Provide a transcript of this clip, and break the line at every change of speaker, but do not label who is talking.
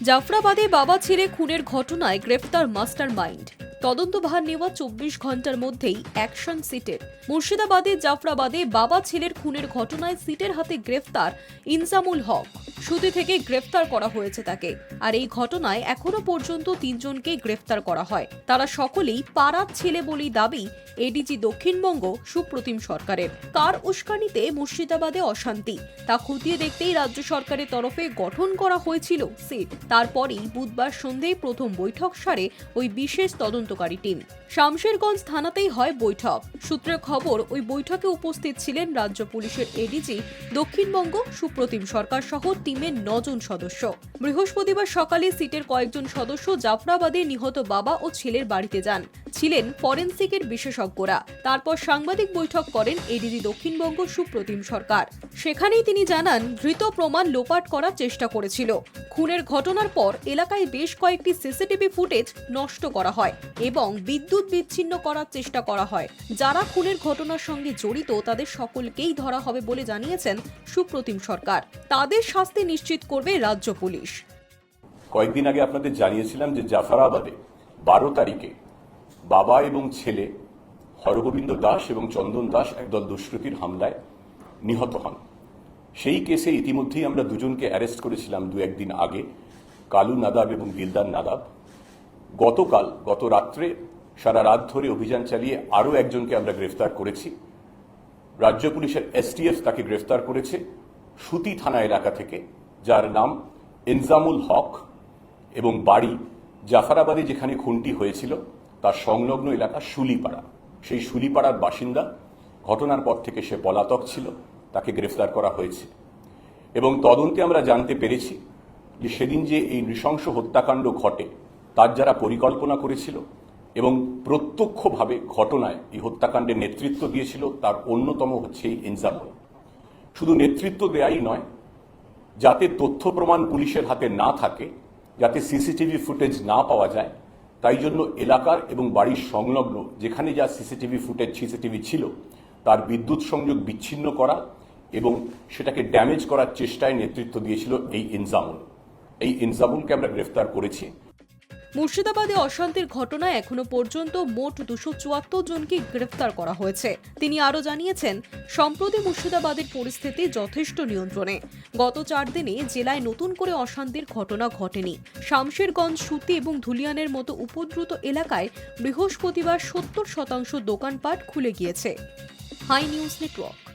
জাফরাবাদে বাবা ছেড়ে খুনের ঘটনায় গ্রেফতার মাস্টার মাইন্ড তদন্তভার নেওয়া চব্বিশ ঘণ্টার মধ্যেই অ্যাকশন সিটের। মুর্শিদাবাদে, জাফরাবাদে বাবা ছেলের খুনের ঘটনায় সিটের হাতে গ্রেফতার ইনজামুল হক। সুতি থেকে গ্রেফতার করা হয়েছে তাকে। আর এই ঘটনায় এখনও পর্যন্ত তিনজনকে গ্রেফতার করা হয়। তারা সকলেই পাড়ার ছেলে বলেই দাবি এডিজি দক্ষিণবঙ্গ, সুপ্রতিম সরকারের। কার উস্কানিতে মুর্শিদাবাদে অশান্তি? তা খতিয়ে দেখতেই রাজ্য সরকারের তরফে গঠন করা হয়েছিল সিট। তারপরেই বুধবার সন্ধেয় প্রথম বৈঠক সারে ওই বিশেষ তদন্তকারী টিম। শামশেরগঞ্জ থানাতেই হয় বৈঠক। সূত্রের খবর, ওই বৈঠকে উপস্থিত ছিলেন রাজ্য পুলিশের এডিজি, দক্ষিণবঙ্গ সুপ্রতিম সরকার সহ টিমের নজন সদস্য। বৃহস্পতিবার সকালে সিটের কয়েকজন সদস্য জাফরাবাদে নিহত বাবা ও ছেলের বাড়িতে যান। ছিলেন ফরেন্সিকের বিশেষজ্ঞরা। তারপর সাংবাদিক বৈঠক করেন এডিজি দক্ষিণবঙ্গ সুপ্রতিম সরকার। সেখানেই তিনি জানান, ধৃত প্রমাণ লোপাট করার চেষ্টা করেছিল। খুনের ঘটনার পর এলাকায় বেশ কয়েকটি সিসিটিভি ফুটেজ নষ্ট করা হয় এবং বিদ্যুৎ বিচ্ছিন্ন করার চেষ্টা করা হয়। যারা খুনের ঘটনার সঙ্গে জড়িত, তাদের সকলকেই ধরা হবে বলে জানিয়েছেন সুপ্রতিম সরকার। তাদের শাস্তি নিশ্চিত করবে রাজ্য পুলিশ।
কয়েকদিন আগে আপনাদের জানিয়েছিলাম যে জাফরাবাদে বারো তারিখে বাবা এবং ছেলে, হরগোবিন্দ দাস এবং চন্দন দাস একদল দুষ্কৃতীর হামলায় নিহত হন। সেই কেসে ইতিমধ্যেই আমরা দুজনকে অ্যারেস্ট করেছিলাম দু একদিন আগে, কালু নাদাব এবং দিলদার নাদাব। গতকাল, গত রাত্রে সারা রাত ধরে অভিযান চালিয়ে আরও একজনকে আমরা গ্রেফতার করেছি। রাজ্য পুলিশের এসটিএফ তাকে গ্রেফতার করেছে সুতি থানা এলাকা থেকে, যার নাম ইনজামুল হক এবং বাড়ি জাফরাবাদে যেখানে খুনটি হয়েছিল। তার সংলগ্ন এলাকা শুলিপাড়া। সেই শুলিপাড়ার বাসিন্দা, ঘটনার পর থেকে সে পলাতক ছিল, তাকে গ্রেফতার করা হয়েছে। এবং তদন্তে আমরা জানতে পেরেছি যে সেদিন যে এই নৃশংস হত্যাকাণ্ড ঘটে, তার যারা পরিকল্পনা করেছিল এবং প্রত্যক্ষভাবে ঘটনায় এই হত্যাকাণ্ডের নেতৃত্ব দিয়েছিল, তার অন্যতম হচ্ছে এই ইনজামুল শুধু নেতৃত্ব দেয়াই নয়, যাতে তথ্য প্রমাণ পুলিশের হাতে না থাকে, যাতে সিসিটিভি ফুটেজ না পাওয়া যায় তাই জন্য এলাকার এবং বাড়ির সংলগ্ন যেখানে যা সিসিটিভি ফুটেজ, সিসিটিভি ছিল, তার বিদ্যুৎ সংযোগ বিচ্ছিন্ন করা এবং সেটাকে ড্যামেজ করার চেষ্টায় নেতৃত্ব দিয়েছিল এই ইনজামুল এই ইনজামুলকে আমরা গ্রেফতার করেছি।
মুর্শিদাবাদে অশান্তির ঘটনায় এখনও পর্যন্ত মোট দুশো চুয়াত্তর জনকে গ্রেফতার করা হয়েছে। তিনি আরও জানিয়েছেন, সম্প্রতি মুর্শিদাবাদের পরিস্থিতি যথেষ্ট নিয়ন্ত্রণে। গত চার দিনে জেলায় নতুন করে অশান্তির ঘটনা ঘটেনি। শামশেরগঞ্জ, সুতি এবং ধুলিয়ানের মতো উপদ্রুত এলাকায় বৃহস্পতিবার সত্তর শতাংশ দোকানপাট খুলে গিয়েছে। Hi news network.